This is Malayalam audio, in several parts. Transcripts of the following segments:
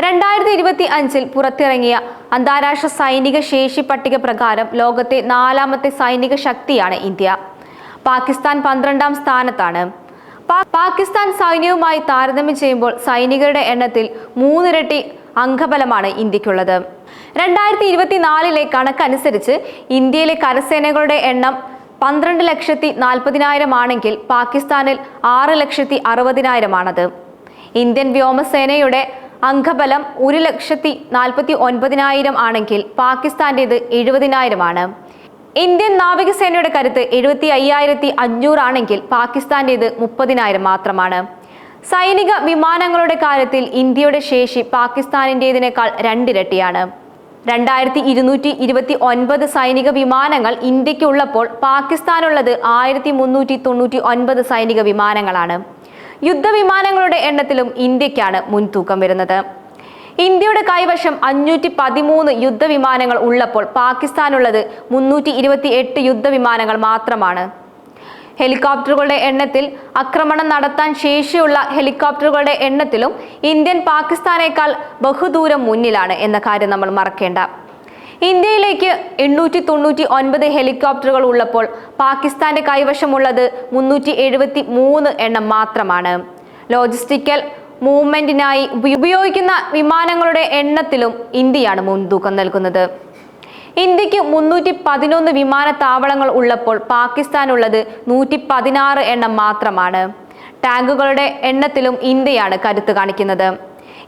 രണ്ടായിരത്തി ഇരുപത്തി അഞ്ചിൽ പുറത്തിറങ്ങിയ അന്താരാഷ്ട്ര സൈനിക ശേഷി പട്ടിക പ്രകാരം ലോകത്തെ നാലാമത്തെ സൈനിക ശക്തിയാണ് ഇന്ത്യ. പാകിസ്ഥാൻ പന്ത്രണ്ടാം സ്ഥാനത്താണ്. പാകിസ്ഥാൻ സൈന്യവുമായി താരതമ്യം ചെയ്യുമ്പോൾ സൈനികരുടെ എണ്ണത്തിൽ മൂന്നിരട്ടി അംഗബലമാണ് ഇന്ത്യക്കുള്ളത്. രണ്ടായിരത്തി ഇരുപത്തിനാലിലെ കണക്കനുസരിച്ച് ഇന്ത്യയിലെ കരസേനകളുടെ എണ്ണം പന്ത്രണ്ട് ലക്ഷത്തി നാൽപ്പതിനായിരം ആണെങ്കിൽ പാകിസ്ഥാനിൽ ആറ് ലക്ഷത്തി അറുപതിനായിരമാണത്. ഇന്ത്യൻ വ്യോമസേനയുടെ അംഗബലം ഒരു ലക്ഷത്തി നാൽപ്പത്തി ഒൻപതിനായിരം ആണെങ്കിൽ പാകിസ്ഥാന്റേത് എഴുപതിനായിരമാണ്. ഇന്ത്യൻ നാവികസേനയുടെ കരുത്ത് എഴുപത്തി അയ്യായിരത്തി അഞ്ഞൂറാണെങ്കിൽ പാകിസ്ഥാന്റേത് മുപ്പതിനായിരം മാത്രമാണ്. സൈനിക വിമാനങ്ങളുടെ കാര്യത്തിൽ ഇന്ത്യയുടെ ശേഷി പാകിസ്ഥാനിന്റേതിനേക്കാൾ രണ്ടിരട്ടിയാണ്. രണ്ടായിരത്തി ഇരുന്നൂറ്റി ഇരുപത്തി ഒൻപത് സൈനിക വിമാനങ്ങൾ ഇന്ത്യക്കുള്ളപ്പോൾ പാകിസ്ഥാനുള്ളത് ആയിരത്തി മുന്നൂറ്റി തൊണ്ണൂറ്റി ഒൻപത് സൈനിക വിമാനങ്ങളാണ്. യുദ്ധവിമാനങ്ങളുടെ എണ്ണത്തിലും ഇന്ത്യക്കാണ് മുൻതൂക്കം വരുന്നത്. ഇന്ത്യയുടെ കൈവശം അഞ്ഞൂറ്റി പതിമൂന്ന് യുദ്ധവിമാനങ്ങൾ ഉള്ളപ്പോൾ പാകിസ്ഥാനുള്ളത് മുന്നൂറ്റി ഇരുപത്തി എട്ട് യുദ്ധവിമാനങ്ങൾ മാത്രമാണ്. ഹെലികോപ്റ്ററുകളുടെ എണ്ണത്തിൽ ആക്രമണം നടത്താൻ ശേഷിയുള്ള ഹെലികോപ്റ്ററുകളുടെ എണ്ണത്തിലും ഇന്ത്യൻ പാകിസ്ഥാനേക്കാൾ ബഹുദൂരം മുന്നിലാണ് എന്ന കാര്യം നമ്മൾ മറക്കേണ്ട. ഇന്ത്യയിലേക്ക് എണ്ണൂറ്റി തൊണ്ണൂറ്റി ഒൻപത് ഹെലികോപ്റ്ററുകൾ ഉള്ളപ്പോൾ പാകിസ്ഥാന്റെ കൈവശമുള്ളത് മുന്നൂറ്റി എഴുപത്തി മൂന്ന് എണ്ണം മാത്രമാണ്. ലോജിസ്റ്റിക്കൽ മൂവ്മെന്റിനായി ഉപയോഗിക്കുന്ന വിമാനങ്ങളുടെ എണ്ണത്തിലും ഇന്ത്യയാണ് മുൻതൂക്കം നൽകുന്നത്. ഇന്ത്യയ്ക്ക് മുന്നൂറ്റി പതിനൊന്ന് വിമാനത്താവളങ്ങൾ ഉള്ളപ്പോൾ പാകിസ്ഥാനുള്ളത് നൂറ്റി പതിനാറ് എണ്ണം മാത്രമാണ്. ടാങ്കുകളുടെ എണ്ണത്തിലും ഇന്ത്യയാണ് കരുത്ത് കാണിക്കുന്നത്.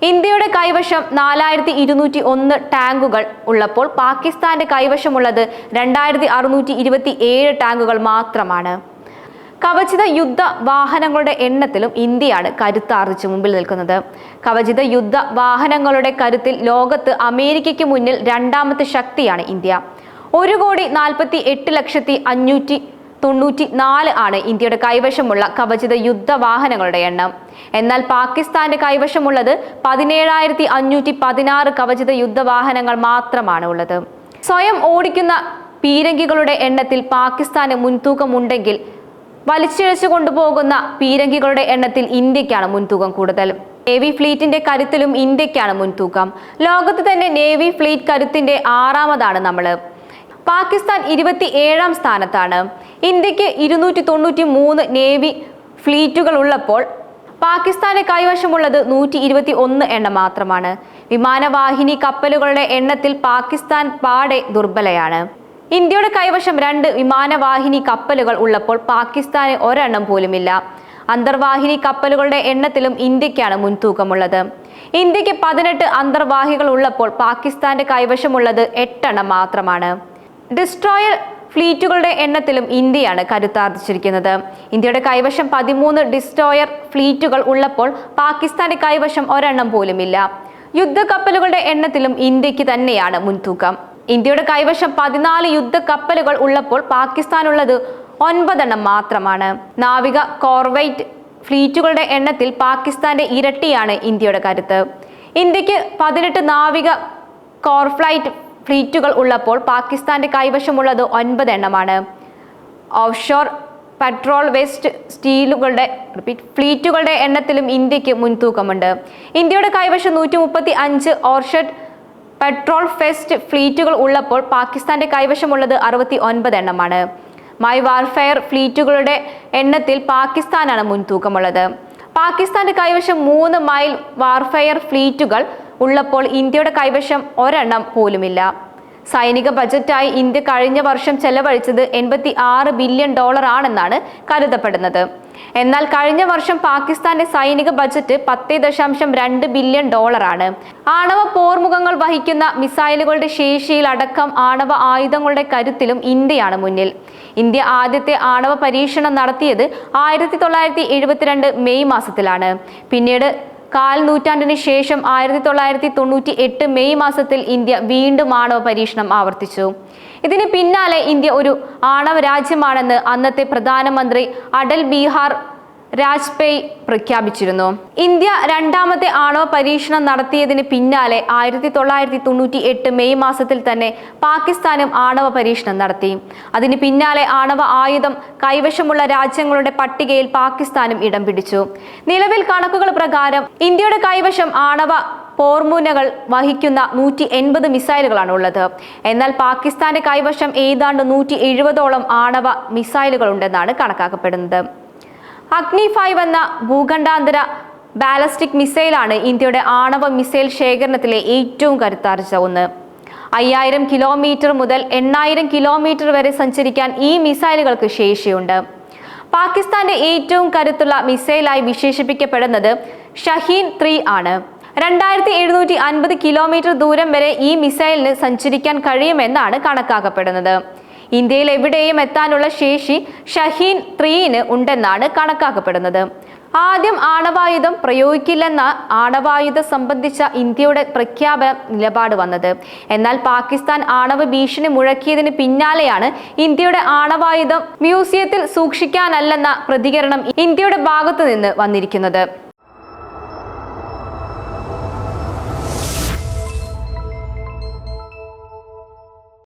ഇന്ത്യയുടെ കൈവശം നാലായിരത്തി ഇരുന്നൂറ്റി ഒന്ന് ടാങ്കുകൾ ഉള്ളപ്പോൾ പാകിസ്ഥാന്റെ കൈവശമുള്ളത് രണ്ടായിരത്തി അറുന്നൂറ്റി ഇരുപത്തി ഏഴ് ടാങ്കുകൾ മാത്രമാണ്. കവചിത യുദ്ധ വാഹനങ്ങളുടെ എണ്ണത്തിലും ഇന്ത്യയാണ് കരുത്താർജിച്ച് മുമ്പിൽ നിൽക്കുന്നത്. കവചിത യുദ്ധ വാഹനങ്ങളുടെ കരുത്തിൽ ലോകത്ത് അമേരിക്കയ്ക്ക് മുന്നിൽ രണ്ടാമത്തെ ശക്തിയാണ് ഇന്ത്യ. ഒരു കോടി നാൽപ്പത്തി എട്ട് ലക്ഷത്തി അഞ്ഞൂറ്റി തൊണ്ണൂറ്റി നാല് ആണ് ഇന്ത്യയുടെ കൈവശമുള്ള കവചിത യുദ്ധവാഹനങ്ങളുടെ എണ്ണം. എന്നാൽ പാകിസ്ഥാന്റെ കൈവശമുള്ളത് പതിനേഴായിരത്തി അഞ്ഞൂറ്റി പതിനാറ് കവചിത യുദ്ധവാഹനങ്ങൾ മാത്രമാണ് ഉള്ളത്. സ്വയം ഓടിക്കുന്ന പീരങ്കികളുടെ എണ്ണത്തിൽ പാകിസ്ഥാന് മുൻതൂക്കമുണ്ടെങ്കിൽ വലിച്ചിഴച്ചു കൊണ്ടുപോകുന്ന പീരങ്കികളുടെ എണ്ണത്തിൽ ഇന്ത്യക്കാണ് മുൻതൂക്കം കൂടുതൽ. നേവി ഫ്ലീറ്റിന്റെ കരുത്തിലും ഇന്ത്യക്കാണ് മുൻതൂക്കം. ലോകത്ത് തന്നെ നേവി ഫ്ലീറ്റ് കരുത്തിന്റെ ആറാമതാണ് നമ്മൾ പാകിസ്ഥാൻ ഇരുപത്തി ഏഴാം സ്ഥാനത്താണ്. ഇന്ത്യയ്ക്ക് ഇരുന്നൂറ്റി തൊണ്ണൂറ്റി മൂന്ന് നേവി ഫ്ലീറ്റുകൾ ഉള്ളപ്പോൾ പാകിസ്ഥാന് കൈവശമുള്ളത് നൂറ്റി ഇരുപത്തി ഒന്ന് എണ്ണം മാത്രമാണ്. വിമാനവാഹിനി കപ്പലുകളുടെ എണ്ണത്തിൽ പാകിസ്ഥാൻ പാടെ ദുർബലയാണ്. ഇന്ത്യയുടെ കൈവശം രണ്ട് വിമാനവാഹിനി കപ്പലുകൾ ഉള്ളപ്പോൾ പാകിസ്ഥാന് ഒരെണ്ണം പോലുമില്ല. അന്തർവാഹിനി കപ്പലുകളുടെ എണ്ണത്തിലും ഇന്ത്യക്കാണ് മുൻതൂക്കമുള്ളത്. ഇന്ത്യയ്ക്ക് പതിനെട്ട് അന്തർവാഹികൾ ഉള്ളപ്പോൾ പാകിസ്ഥാന്റെ കൈവശമുള്ളത് എട്ടെണ്ണം മാത്രമാണ്. ഡിസ്ട്രോയർ ഫ്ലീറ്റുകളുടെ എണ്ണത്തിലും ഇന്ത്യയാണ് കരുത്താർജിച്ചിരിക്കുന്നത്. ഇന്ത്യയുടെ കൈവശം പതിമൂന്ന് ഡിസ്ട്രോയർ ഫ്ലീറ്റുകൾ ഉള്ളപ്പോൾ പാകിസ്ഥാന്റെ കൈവശം ഒരെണ്ണം പോലുമില്ല. യുദ്ധക്കപ്പലുകളുടെ എണ്ണത്തിലും ഇന്ത്യയ്ക്ക് തന്നെയാണ് മുൻതൂക്കം. ഇന്ത്യയുടെ കൈവശം പതിനാല് യുദ്ധക്കപ്പലുകൾ ഉള്ളപ്പോൾ പാകിസ്ഥാനുള്ളത് ഒൻപതെണ്ണം മാത്രമാണ്. നാവിക കോർവൈറ്റ് ഫ്ലീറ്റുകളുടെ എണ്ണത്തിൽ പാകിസ്ഥാന്റെ ഇരട്ടിയാണ് ഇന്ത്യയുടെ കരുത്ത്. ഇന്ത്യയ്ക്ക് പതിനെട്ട് നാവിക കോർഫ്ലൈറ്റ് ഫ്ലീറ്റുകൾ ഉള്ളപ്പോൾ പാകിസ്ഥാന്റെ കൈവശമുള്ളത് ഒൻപത് എണ്ണമാണ്. ഓഫ്ഷോർ പെട്രോൾ വേസ്റ്റ് സ്റ്റീലുകളുടെ റിപ്പീറ്റ് ഫ്ലീറ്റുകളുടെ എണ്ണത്തിലും ഇന്ത്യയ്ക്ക് മുൻതൂക്കമുണ്ട്. ഇന്ത്യയുടെ കൈവശം നൂറ്റി മുപ്പത്തി അഞ്ച് ഓർഷഡ് പെട്രോൾ ഫെസ്റ്റ് ഫ്ലീറ്റുകൾ ഉള്ളപ്പോൾ പാകിസ്ഥാന്റെ കൈവശമുള്ളത് അറുപത്തി ഒൻപത് എണ്ണമാണ്. മൈ വാർഫെയർ ഫ്ലീറ്റുകളുടെ എണ്ണത്തിൽ പാകിസ്ഥാനാണ് മുൻതൂക്കമുള്ളത്. പാകിസ്ഥാന്റെ കൈവശം മൂന്ന് മൈൽ വാർഫെയർ ഫ്ലീറ്റുകൾ ഉള്ളപ്പോൾ ഇന്ത്യയുടെ കൈവശം ഒരെണ്ണം പോലുമില്ല. സൈനിക ബജറ്റായി ഇന്ത്യ കഴിഞ്ഞ വർഷം ചെലവഴിച്ചത് എൺപത്തി ആറ് ബില്യൺ ഡോളർ ആണെന്നാണ് കരുതപ്പെടുന്നത്. എന്നാൽ കഴിഞ്ഞ വർഷം പാകിസ്ഥാന്റെ സൈനിക ബജറ്റ് പത്ത് ദശാംശം രണ്ട് ബില്യൺ ഡോളറാണ് ആണവ പോർമുഖങ്ങൾ വഹിക്കുന്ന മിസൈലുകളുടെ ശേഷിയിൽ അടക്കം ആണവ ആയുധങ്ങളുടെ കരുത്തിലും ഇന്ത്യയാണ് മുന്നിൽ. ഇന്ത്യ ആദ്യത്തെ ആണവ പരീക്ഷണം നടത്തിയത് ആയിരത്തി തൊള്ളായിരത്തി മെയ് മാസത്തിലാണ്. പിന്നീട് കാൽ നൂറ്റാണ്ടിന് ശേഷം ആയിരത്തി തൊള്ളായിരത്തി തൊണ്ണൂറ്റി എട്ട് മെയ് മാസത്തിൽ ഇന്ത്യ വീണ്ടും ആണവ പരീക്ഷണം ആവർത്തിച്ചു. ഇതിന് പിന്നാലെ ഇന്ത്യ ഒരു ആണവ രാജ്യമാണെന്ന് അന്നത്തെ പ്രധാനമന്ത്രി അടൽ ബീഹാർ രാജ്പേയ് പ്രഖ്യാപിച്ചിരുന്നു. ഇന്ത്യ രണ്ടാമത്തെ ആണവ പരീക്ഷണം നടത്തിയതിന് പിന്നാലെ ആയിരത്തി തൊള്ളായിരത്തി തൊണ്ണൂറ്റി എട്ട് മെയ് മാസത്തിൽ തന്നെ പാകിസ്ഥാനും ആണവ പരീക്ഷണം നടത്തി. അതിന് പിന്നാലെ ആണവ ആയുധം കൈവശമുള്ള രാജ്യങ്ങളുടെ പട്ടികയിൽ പാകിസ്ഥാനും ഇടം പിടിച്ചു. നിലവിൽ കണക്കുകൾ പ്രകാരം ഇന്ത്യയുടെ കൈവശം ആണവ പോർമൂനകൾ വഹിക്കുന്ന നൂറ്റി എൺപത് മിസൈലുകളാണ് ഉള്ളത്. എന്നാൽ പാകിസ്ഥാന്റെ കൈവശം ഏതാണ്ട് നൂറ്റി എഴുപതോളം ആണവ മിസൈലുകൾ ഉണ്ടെന്നാണ് കണക്കാക്കപ്പെടുന്നത്. അഗ്നി ഫൈവ് എന്ന ഭൂഖണ്ഡാന്തര ബാലസ്റ്റിക് മിസൈലാണ് ഇന്ത്യയുടെ ആണവ മിസൈൽ ശേഖരണത്തിലെ ഏറ്റവും കരുത്താർജിച്ച ഒന്ന്. അയ്യായിരം കിലോമീറ്റർ മുതൽ എണ്ണായിരം കിലോമീറ്റർ വരെ സഞ്ചരിക്കാൻ ഈ മിസൈലുകൾക്ക് ശേഷിയുണ്ട്. പാകിസ്ഥാന്റെ ഏറ്റവും കരുത്തുള്ള മിസൈലായി വിശേഷിപ്പിക്കപ്പെടുന്നത് ഷഹീൻ ത്രീ ആണ്. രണ്ടായിരത്തി എഴുന്നൂറ്റി അൻപത് കിലോമീറ്റർ ദൂരം വരെ ഈ മിസൈലിന് സഞ്ചരിക്കാൻ കഴിയുമെന്നാണ് കണക്കാക്കപ്പെടുന്നത്. ഇന്ത്യയിൽ എവിടെയും എത്താനുള്ള ശേഷി ഷഹീൻ ത്രീന് ഉണ്ടെന്നാണ് കണക്കാക്കപ്പെടുന്നത്. ആദ്യം ആണവായുധം പ്രയോഗിക്കില്ലെന്ന ആണവായുധ സംബന്ധിച്ച ഇന്ത്യയുടെ പ്രഖ്യാപന നിലപാട് വന്നത്. എന്നാൽ പാകിസ്ഥാൻ ആണവ ഭീഷണി മുഴക്കിയതിന് പിന്നാലെയാണ് ഇന്ത്യയുടെ ആണവായുധം മ്യൂസിയത്തിൽ സൂക്ഷിക്കാനല്ലെന്ന പ്രതികരണം ഇന്ത്യയുടെ ഭാഗത്തു നിന്ന് വന്നിരിക്കുന്നത്.